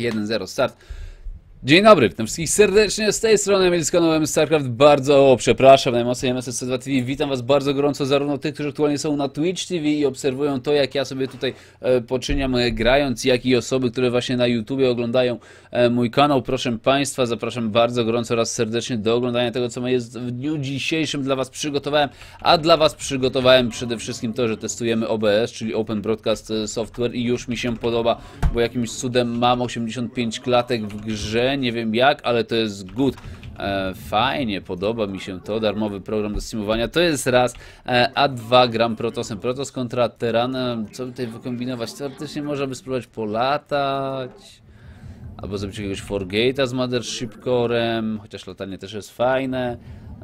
jeden zero start. Dzień dobry, witam wszystkich serdecznie z tej strony Emil z StarCraft. Bardzo przepraszam, najmocniej MSS2 TV. Witam Was bardzo gorąco, zarówno tych, którzy aktualnie są na Twitch TV i obserwują to, jak ja sobie tutaj e, poczyniam e, grając, jak i osoby, które właśnie na YouTubie oglądają e, mój kanał. Proszę Państwa, zapraszam bardzo gorąco raz serdecznie do oglądania tego, co jest w dniu dzisiejszym dla Was przygotowałem. A dla Was przygotowałem przede wszystkim to, że testujemy OBS, czyli Open Broadcast e, Software i już mi się podoba, bo jakimś cudem mam 85 klatek w grze nie wiem jak, ale to jest good. E, fajnie, podoba mi się to, darmowy program do streamowania, to jest raz, e, a dwa gram Protosem, Protos kontra Terran, e, co by tutaj wykombinować, teoretycznie można by spróbować polatać, albo zrobić jakiegoś Forgate'a z Mothership Corem, chociaż latanie też jest fajne,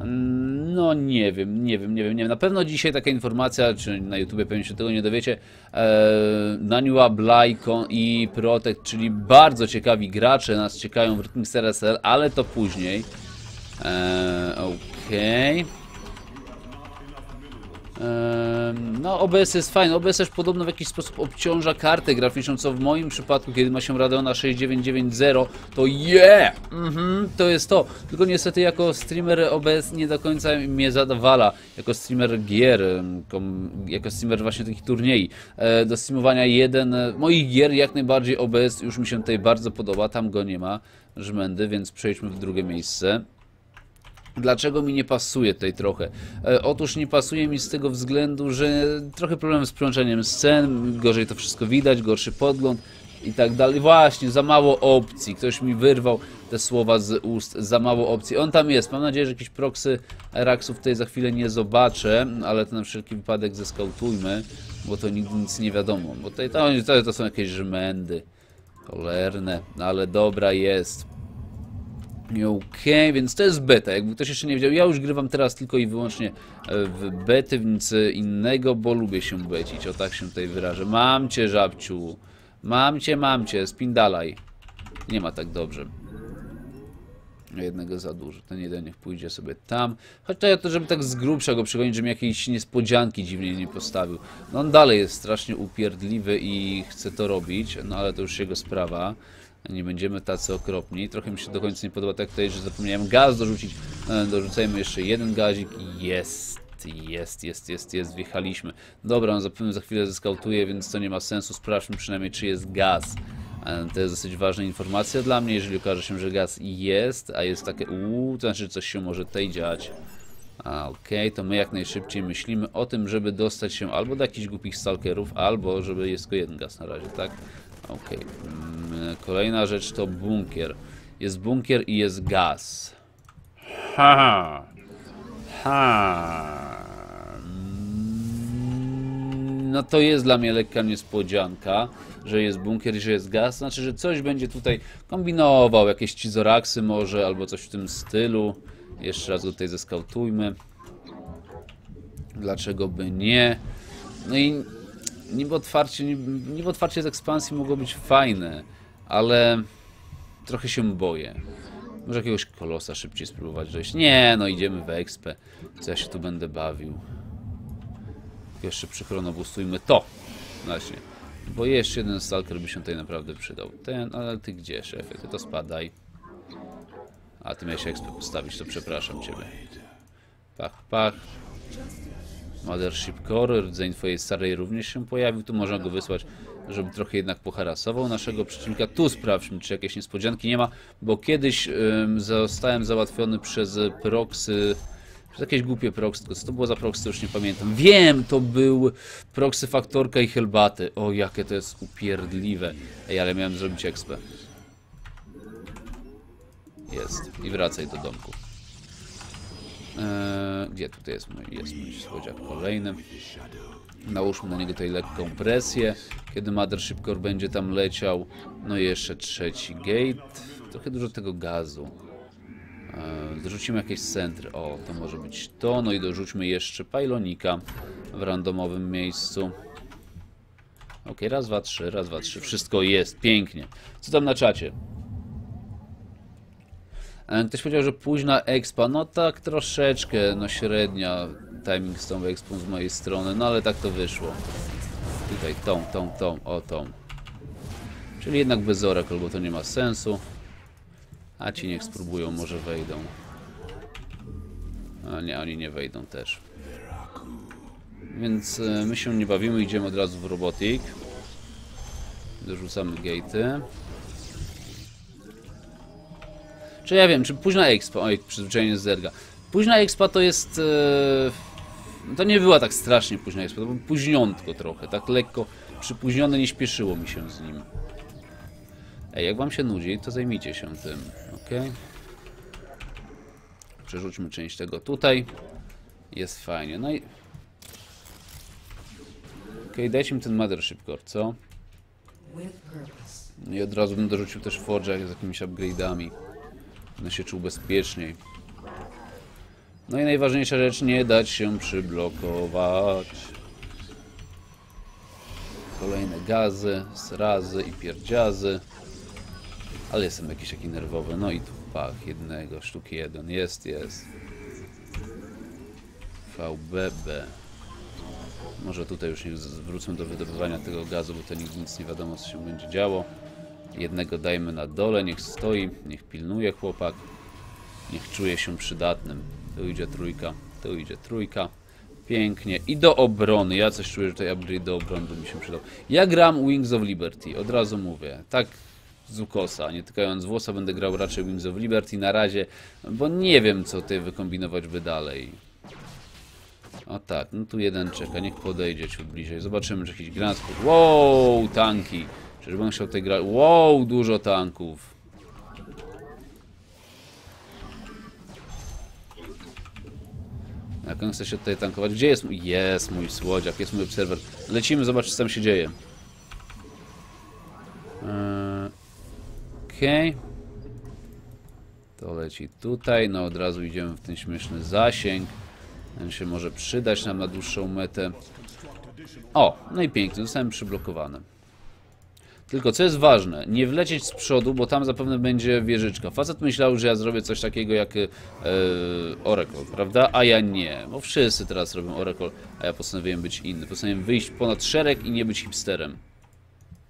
no nie wiem, nie wiem, nie wiem, nie wiem. Na pewno dzisiaj taka informacja, czy na YouTubie pewnie się tego nie dowiecie, e, Naniwa, Blajkon i Protect, czyli bardzo ciekawi gracze nas czekają w Rhythmix RSL, ale to później. E, Okej. Okay. No, OBS jest fajny. OBS też podobno w jakiś sposób obciąża kartę graficzną, co w moim przypadku, kiedy ma się Radeona 6990, to yeah! Mhm, to jest to. Tylko niestety jako streamer OBS nie do końca mnie zadawala. Jako streamer gier, jako streamer właśnie takich turniej. E, do streamowania jeden moich gier jak najbardziej OBS już mi się tutaj bardzo podoba. Tam go nie ma, żmędy, więc przejdźmy w drugie miejsce. Dlaczego mi nie pasuje tutaj trochę? E, otóż nie pasuje mi z tego względu, że trochę problem z połączeniem scen, gorzej to wszystko widać, gorszy podgląd i tak dalej. Właśnie, za mało opcji. Ktoś mi wyrwał te słowa z ust. Za mało opcji. On tam jest. Mam nadzieję, że jakieś proksy Raxów tutaj za chwilę nie zobaczę, ale to na wszelki wypadek zeskautujmy, bo to nigdy nic nie wiadomo. Bo tutaj to, to, są jakieś żmędy. Cholerne, ale dobra jest. Okej, okay, więc to jest beta, jakby ktoś jeszcze nie wiedział, ja już grywam teraz tylko i wyłącznie e, w bety, nic innego, bo lubię się becić, o tak się tutaj wyrażę. Mam cię, żabciu, mam cię, mam cię, spindalaj. Nie ma tak dobrze. Jednego za dużo, ten jeden niech pójdzie sobie tam. Choć to ja to, żeby tak z grubsza go przygonić, żeby mi jakieś niespodzianki dziwnie nie postawił. No on dalej jest strasznie upierdliwy i chce to robić, no ale to już jego sprawa nie będziemy tacy okropni. Trochę mi się do końca nie podoba tak tutaj, że zapomniałem gaz dorzucić. E, dorzucajmy jeszcze jeden gazik jest. Jest, jest, jest, jest, wjechaliśmy. Dobra, on zapewne za chwilę zeskautuje, więc to nie ma sensu. Sprawdźmy przynajmniej, czy jest gaz. E, to jest dosyć ważna informacja dla mnie, jeżeli okaże się, że gaz jest, a jest takie uuu, to znaczy coś się może tutaj dziać. A, okej, okay, to my jak najszybciej myślimy o tym, żeby dostać się albo do jakichś głupich stalkerów, albo żeby jest tylko jeden gaz na razie, tak? Okej. Okay. Mm, kolejna rzecz to bunkier. Jest bunkier i jest gaz. Ha! Ha! No to jest dla mnie lekka niespodzianka, że jest bunkier i że jest gaz. Znaczy, że coś będzie tutaj kombinował, jakieś cizoraksy może, albo coś w tym stylu. Jeszcze raz go tutaj zeskautujmy. Dlaczego by nie? No i niby otwarcie, niby otwarcie z ekspansji mogło być fajne, ale trochę się boję. Może jakiegoś kolosa szybciej spróbować dojść. Nie, no idziemy w expę. Co ja się tu będę bawił. Jeszcze przychronobustujmy to. Właśnie. Bo jeszcze jeden stalker by się tutaj naprawdę przydał. Ten, ale ty gdzie, szefie? Ty to spadaj. A ty miałeś expę postawić, to przepraszam ciebie. Pach, pach. Mothership Core, rdzeń twojej starej również się pojawił. Tu można go wysłać, żeby trochę jednak poharasował naszego przeciwnika. Tu sprawdźmy, czy jakieś niespodzianki nie ma, bo kiedyś zostałem załatwiony przez proxy przez jakieś głupie proxy, tylko co to było za proxy, już nie pamiętam. Wiem, to był proxy Faktorka i Helbaty. O, jakie to jest upierdliwe. Ej, ale miałem zrobić expę. Jest. I wracaj do domku. Eee, gdzie tutaj jest mój, jest mój słodziak kolejny? Nałóżmy na niego tutaj lekką presję, kiedy Mothership Core będzie tam leciał. No i jeszcze trzeci gate. Trochę dużo tego gazu. Eee, dorzucimy jakieś centry. O, to może być to. No i dorzućmy jeszcze pajlonika w randomowym miejscu. Ok, raz, dwa, trzy, raz, dwa, trzy. Wszystko jest, pięknie. Co tam na czacie? E, ktoś powiedział, że późna expa. No tak troszeczkę, no średnia timing z tą expą z mojej strony, no ale tak to wyszło. Tutaj tą, tą, tą, o tą. Czyli jednak bez Oracle, bo to nie ma sensu. A ci niech spróbują, może wejdą. A nie, oni nie wejdą też. Więc e, my się nie bawimy, idziemy od razu w robotik. Dorzucamy gate'y. Czy ja wiem, czy późna expa, oj, przyzwyczajenie z zerga. Późna expa to jest... E, to nie była tak strasznie późna expa, to był późniątko trochę, tak lekko przypóźnione, nie śpieszyło mi się z nim. Ej, jak wam się nudzi, to zajmijcie się tym, ok? Przerzućmy część tego tutaj. Jest fajnie, no i... Ok, dajcie mi ten Mothership Core, co? purpose. I od razu bym dorzucił też Forge'a z jakimiś upgrade'ami. Będę się czuł bezpieczniej. No i najważniejsza rzecz, nie dać się przyblokować. Kolejne gazy, srazy i pierdziazy. Ale jestem jakiś taki nerwowy. No i tu pach, jednego, sztuki jeden. Jest, jest. VBB. Może tutaj już niech z- wrócę do wydobywania tego gazu, bo to nic nie wiadomo, co się będzie działo. Jednego dajmy na dole, niech stoi, niech pilnuje chłopak. Niech czuje się przydatnym. Tu idzie trójka, tu idzie trójka. Pięknie. I do obrony. Ja coś czuję, że tutaj upgrade do obrony by mi się przydał. Ja gram Wings of Liberty, od razu mówię. Tak z ukosa, nie tykając włosa, będę grał raczej Wings of Liberty na razie, bo nie wiem, co ty wykombinować by dalej. O tak, no tu jeden czeka, niech podejdzie ciut bliżej. Zobaczymy, czy jakiś granat... Wow, tanki! Czyżbym chciał tej grać? Wow, dużo tanków! Jak on chce się tutaj tankować? Gdzie jest mój... Jest mój słodziak, jest mój obserwer. Lecimy, zobaczyć co tam się dzieje. Eee, Okej. To leci tutaj, no od razu idziemy w ten śmieszny zasięg. Ten się może przydać nam na dłuższą metę. O, no i pięknie, zostałem przyblokowany. Tylko co jest ważne, nie wlecieć z przodu, bo tam zapewne będzie wieżyczka. Facet myślał, że ja zrobię coś takiego jak e, Oracle, prawda? A ja nie, bo wszyscy teraz robią Oracle, a ja postanowiłem być inny. Postanowiłem wyjść ponad szereg i nie być hipsterem.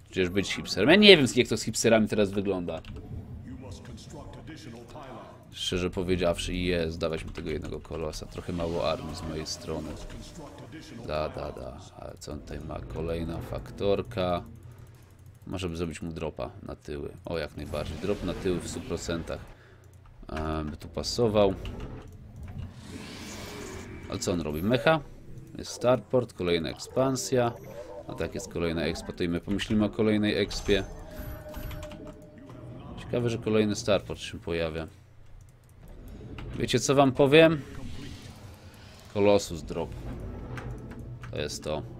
Przecież być hipsterem. Ja nie wiem, jak to z hipsterami teraz wygląda. Szczerze powiedziawszy, jest, dawać mi tego jednego kolosa. Trochę mało armii z mojej strony. Da, da, da. Ale co on tutaj ma? Kolejna faktorka. Może by zrobić mu dropa na tyły. O, jak najbardziej. Drop na tyły w 100%. E, by tu pasował. Ale co on robi? Mecha? Jest starport, kolejna ekspansja. A tak jest kolejna expa, to i my pomyślimy o kolejnej expie. Ciekawe, że kolejny starport się pojawia. Wiecie co wam powiem? Kolosus drop. To jest to.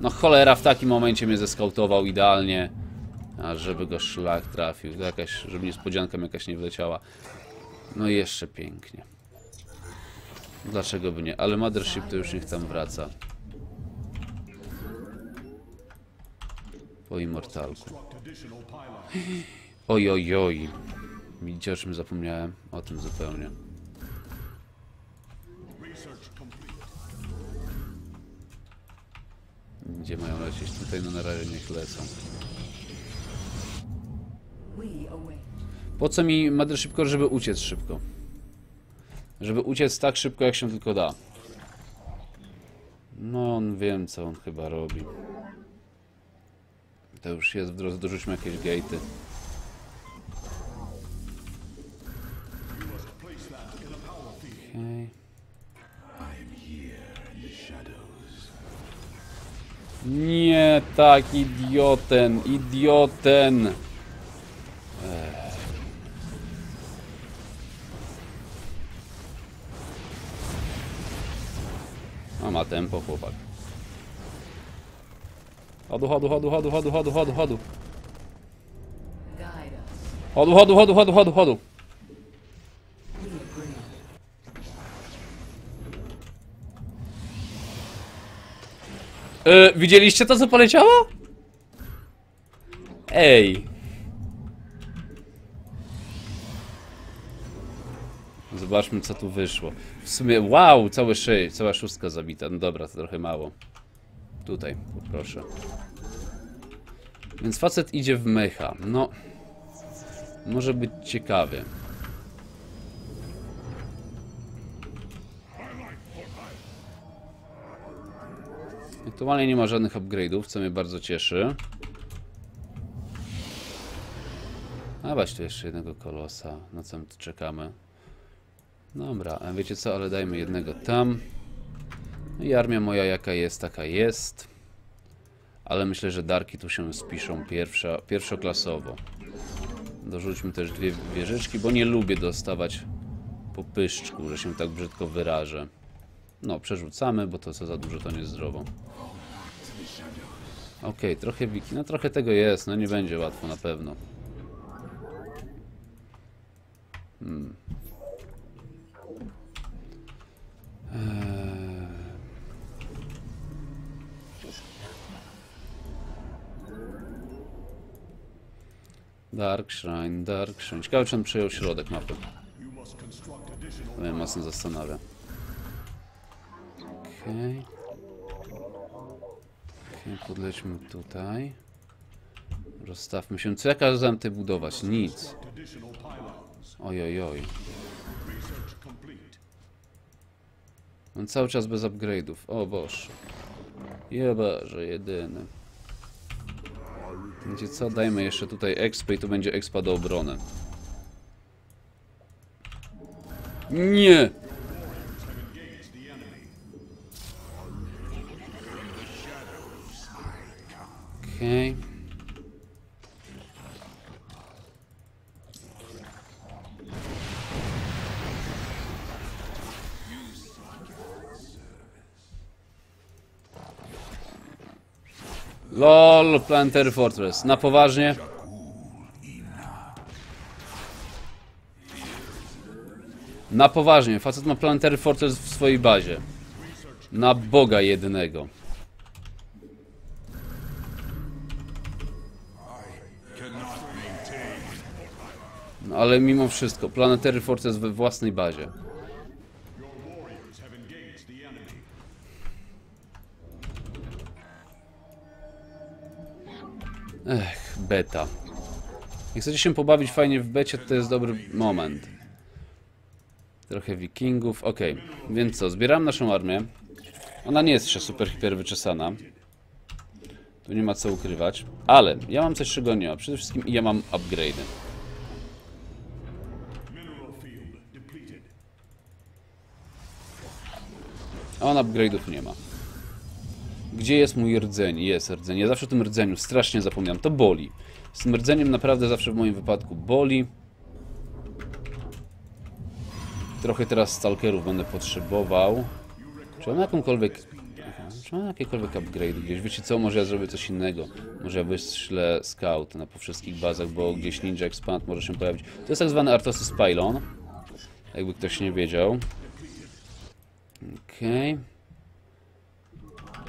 No cholera, w takim momencie mnie zeskautował idealnie. A żeby go szlak trafił. Jakaś, żeby niespodzianka mi jakaś nie wleciała. No i jeszcze pięknie. Dlaczego by nie? Ale Mothership to już niech tam wraca. Po Immortalku. Oj, oj, oj. Widzicie, o czym zapomniałem? O tym zupełnie. Gdzie mają lecieć? Tutaj no na razie niech lecą. Po co mi Mothership Core, żeby uciec szybko? Żeby uciec tak szybko, jak się tylko da. No, on wiem, co on chyba robi. To już jest w drodze, dorzućmy jakieś gate'y. Nie, tak, idioten, idioten. A ma tempo chłopak. Chodu, chodu, chodu, chodu, chodu, chodu, chodu, chodu. Guide us. Chodu, chodu, chodu, chodu, chodu, chodu. E, widzieliście to, co poleciało? Ej. Zobaczmy, co tu wyszło. W sumie, wow, całe szy, cała szóstka zabita. No dobra, to trochę mało. Tutaj, poproszę. Więc facet idzie w mecha. No, może być ciekawie. Aktualnie nie ma żadnych upgrade'ów, co mnie bardzo cieszy. A weź tu jeszcze jednego kolosa, na co my tu czekamy. Dobra, a wiecie co, ale dajmy jednego tam. No i armia moja jaka jest, taka jest. Ale myślę, że darki tu się spiszą pierwsza, pierwszoklasowo. Dorzućmy też dwie wieżyczki, bo nie lubię dostawać po pyszczku, że się tak brzydko wyrażę. No, przerzucamy, bo to co za dużo to niezdrowo. Okej, trochę wiki, no trochę tego jest, no nie będzie łatwo na pewno. Hmm. Eee. Dark Shrine, Dark Shrine. Ciekawe, czy on przejął środek mapy. To mnie mocno zastanawia. Okej. Okej, podlećmy tutaj. Rozstawmy się. Co ja kazałem tutaj budować? Nic. Oj, oj, oj. On cały czas bez upgrade'ów. O Boże. Jebarze, jedyny. Wiecie co? Dajmy jeszcze tutaj expa i tu będzie expa do obrony. Nie! Okej. LOL, Planetary Fortress. Na poważnie? Na poważnie. Facet ma Planetary Fortress w swojej bazie. Na Boga jednego. No, ale mimo wszystko, Planetary Fortress we własnej bazie. Ech, beta. Jak chcecie się pobawić fajnie w becie, to jest dobry moment. Trochę wikingów, ok. Więc co, zbieram naszą armię. Ona nie jest jeszcze super hiper wyczesana. Tu nie ma co ukrywać. Ale ja mam coś, czego nie ma. Przede wszystkim ja mam upgrade'y. A on upgrade'ów nie ma. Gdzie jest mój rdzeń? Jest rdzeń. Ja zawsze o tym rdzeniu strasznie zapominam. To boli. Z tym rdzeniem naprawdę zawsze w moim wypadku boli. Trochę teraz stalkerów będę potrzebował. Czy mam jakąkolwiek... Czy mam jakiekolwiek upgrade gdzieś? Wiecie co? Może ja zrobię coś innego. Może ja wyślę scout na po wszystkich bazach, bo gdzieś Ninja Expand może się pojawić. To jest tak zwany Artosis Pylon. Jakby ktoś nie wiedział. Okej.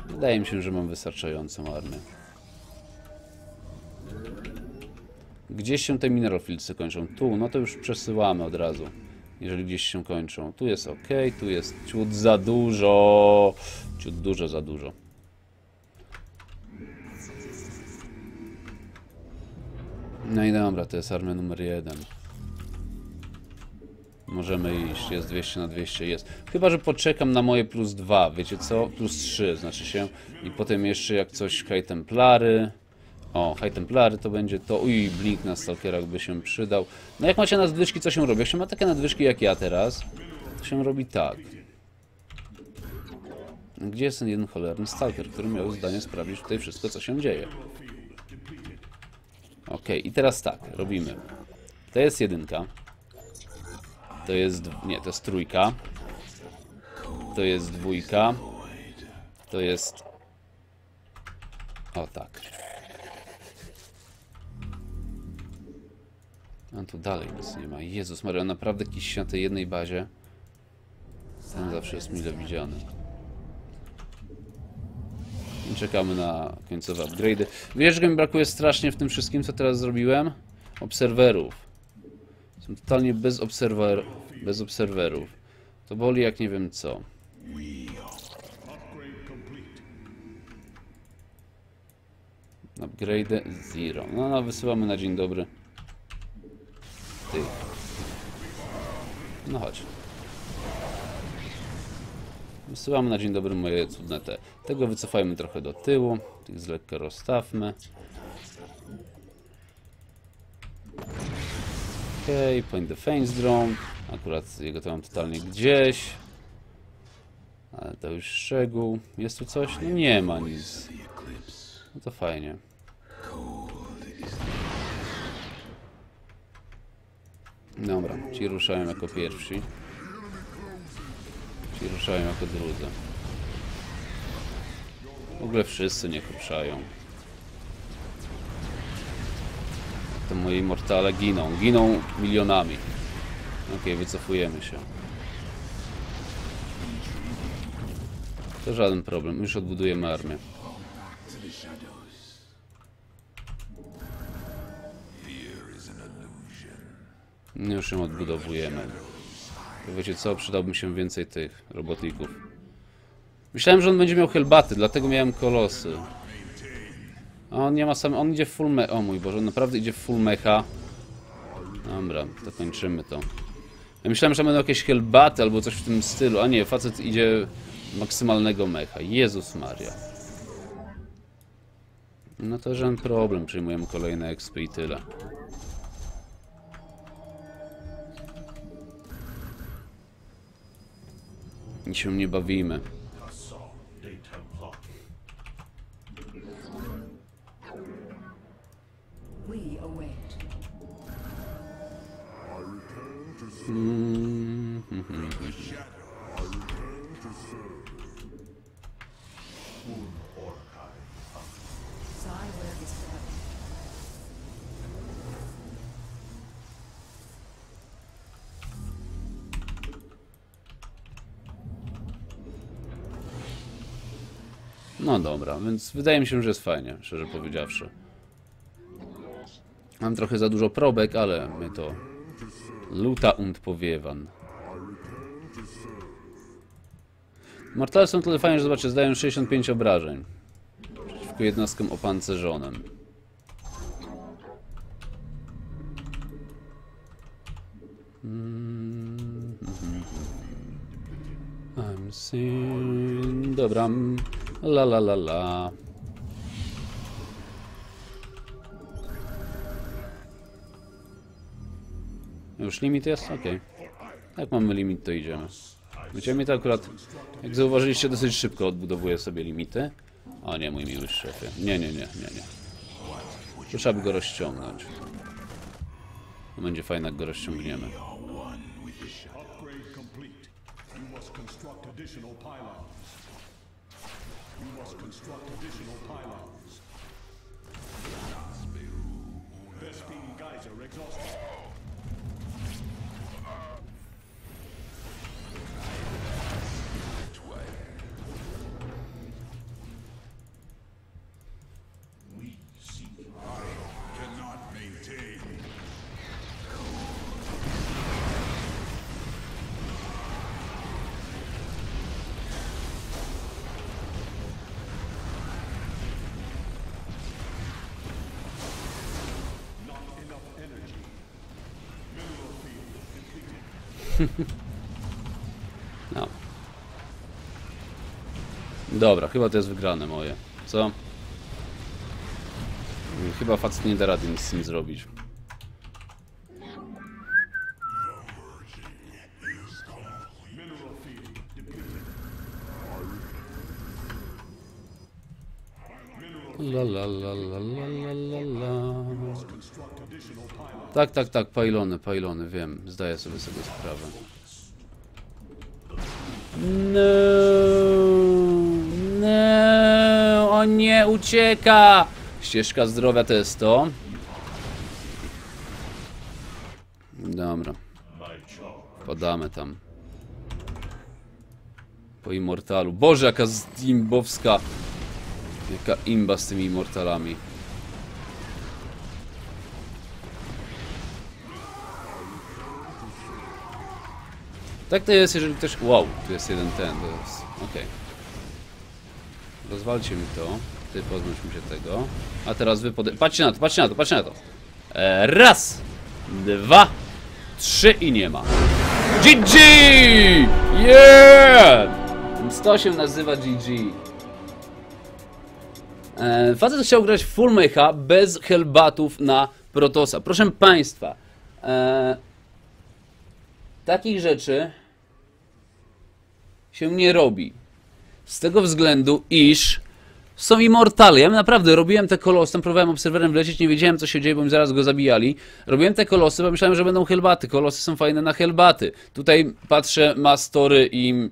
Wydaje mi się, że mam wystarczającą armię. Gdzieś się te minerofilcy kończą. Tu, no to już przesyłamy od razu. Jeżeli gdzieś się kończą. Tu jest ok, tu jest ciut za dużo. Ciut dużo za dużo. No i dobra, to jest armia numer jeden. Możemy iść, jest 200 na 200, jest. Chyba, że poczekam na moje plus 2, wiecie co? Plus 3, znaczy się. I potem jeszcze jak coś High Templary. O, High Templary to będzie to. Uj, Blink na Stalkerach by się przydał. No jak macie nadwyżki, co się robi? Jak ma takie nadwyżki jak ja teraz, to się robi tak. Gdzie jest ten jeden cholerny Stalker, który miał zdanie sprawdzić tutaj wszystko, co się dzieje? Ok, i teraz tak, robimy. To jest jedynka. To jest. Nie, to jest trójka. To jest dwójka. To jest. O tak. A tu dalej nic nie ma. Jezus Maria, naprawdę jakiś na tej jednej bazie. Ten zawsze jest mile widziany. I czekamy na końcowe upgrade'y. Wiesz, że mi brakuje strasznie w tym wszystkim, co teraz zrobiłem? Obserwerów. Totalnie bez, obserwer bez obserwerów. To boli jak nie wiem co. Upgrade zero. No, no wysyłamy na dzień dobry. Ty. No chodź. Wysyłamy na dzień dobry moje cudne te. Tego wycofajmy trochę do tyłu. Tych z lekka rozstawmy. Okej, point defense drone. Akurat jego to mam totalnie gdzieś. Ale to już szczegół. Jest tu coś? No nie ma nic. No to fajnie. Dobra, ci ruszają jako pierwsi. Ci ruszają jako drudzy. W ogóle wszyscy niech ruszają. To moi mortale giną. Giną milionami. Okej, wycofujemy się. To żaden problem. Już odbudujemy armię. Już ją odbudowujemy. Wiecie co? Przydałby mi się więcej tych robotników. Myślałem, że on będzie miał helbaty, dlatego miałem kolosy. On nie ma sam. On idzie full me. O mój Boże, on naprawdę idzie full mecha. Dobra, to kończymy to. Ja myślałem, że będą jakieś helbaty albo coś w tym stylu. A nie, facet idzie maksymalnego mecha. Jezus Maria. No to żaden problem. Przyjmujemy kolejne XP i tyle. I się nie bawimy. Dobra, więc wydaje mi się, że jest fajnie, szczerze powiedziawszy. Mam trochę za dużo probek, ale my to luta und powiewan. Mortale są tyle fajnie, że zobaczcie, zdają 65 obrażeń. Przeciwko jednostkom opancerzonym. Mm, mhm. I'm seeing... Dobra. La la la la. Już limit jest? Okej. Jak mamy limit, to idziemy. Wiecie, mi to akurat, jak zauważyliście, dosyć szybko odbudowuję sobie limity. O nie, mój miły szefie. Nie, nie, nie, nie, nie. Trzeba by go rozciągnąć. To będzie fajne, jak go rozciągniemy. You must construct additional pylons. Bespin Geyser exhausted. No. Dobra, chyba to jest wygrane moje. Co? Chyba facet nie da rady nic z tym zrobić. La la la Tak, tak, tak, pajlony, pajlony, wiem. Zdaję sobie z tego sprawę. No, no, o nie, ucieka! Ścieżka zdrowia to jest to. Dobra. Podamy tam. Po Immortalu. Boże, jaka imbowska. Jaka imba z tymi Immortalami. Tak to jest, jeżeli ktoś... Wow, tu jest jeden ten, to jest... Okej. Rozwalcie mi to. Ty pozbądź mi się tego. A teraz wy pode... Patrzcie na to, patrzcie na to, patrzcie na to. E, raz, dwa, trzy i nie ma. GG! Yeah! To się nazywa GG. E, facet chciał grać full mecha bez hellbatów na Protosa. Proszę Państwa, e, takich rzeczy się nie robi. Z tego względu, iż są immortale. Ja naprawdę robiłem te kolosy, tam próbowałem obserwerem wlecieć, nie wiedziałem co się dzieje, bo mi zaraz go zabijali. Robiłem te kolosy, bo myślałem, że będą hellbaty. Kolosy są fajne na hellbaty. Tutaj patrzę, ma story i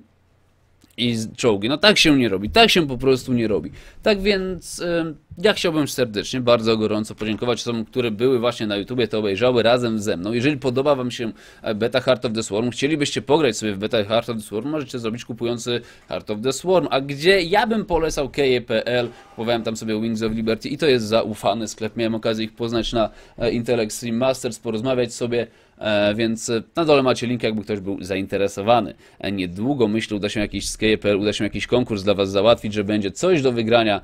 i czołgi. No tak się nie robi, tak się po prostu nie robi. Tak więc em, ja chciałbym serdecznie, bardzo gorąco podziękować osobom, które były właśnie na YouTubie, to obejrzały razem ze mną. Jeżeli podoba Wam się e, Beta Heart of the Swarm, chcielibyście pograć sobie w Beta Heart of the Swarm, możecie zrobić kupujący Heart of the Swarm. A gdzie ja bym polecał keje.pl, kupowałem tam sobie Wings of Liberty i to jest zaufany sklep. Miałem okazję ich poznać na e, Intel Extreme Masters, porozmawiać sobie. E, więc e, na dole macie link, jakby ktoś był zainteresowany. E, Niedługo, myślę, uda się jakiś skate.pl, uda się jakiś konkurs dla Was załatwić, że będzie coś do wygrania,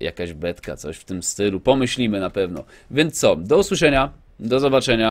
jakaś betka, coś w tym stylu. Pomyślimy na pewno. Więc co, do usłyszenia, do zobaczenia.